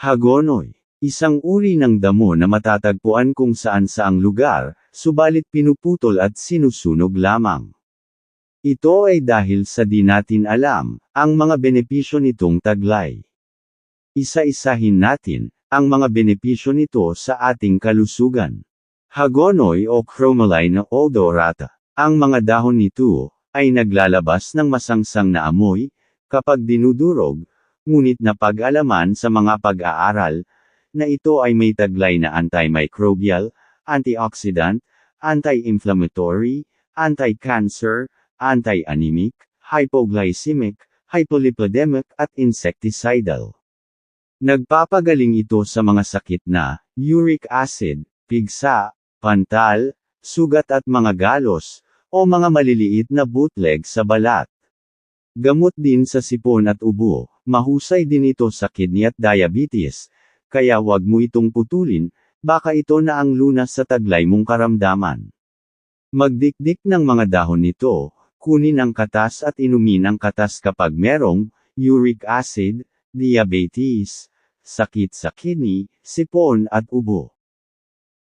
Hagonoy. Isang uri ng damo na matatagpuan kung saan saang lugar, subalit pinuputol at sinusunog lamang. Ito ay dahil sa di natin alam, ang mga benepisyo nitong taglay. Isa-isahin natin, ang mga benepisyo nito sa ating kalusugan. Hagonoy o Chromoline odorata. Ang mga dahon nito, ay naglalabas ng masangsang na amoy, kapag dinudurog, ngunit napag-alaman sa mga pag-aaral, na ito ay may taglay na antimicrobial, antioxidant, anti-inflammatory, anti-cancer, anti-anemic, hypoglycemic, hypolipidemic at insecticidal. Nagpapagaling ito sa mga sakit na uric acid, pigsa, pantal, sugat at mga galos, o mga maliliit na bootleg sa balat. Gamot din sa sipon at ubo, mahusay din ito sa kidney at diabetes, kaya wag mo itong putulin, baka ito na ang lunas sa taglay mong karamdaman. Magdikdik ng mga dahon nito, kunin ang katas at inumin ang katas kapag merong uric acid, diabetes, sakit sa kidney, sipon at ubo.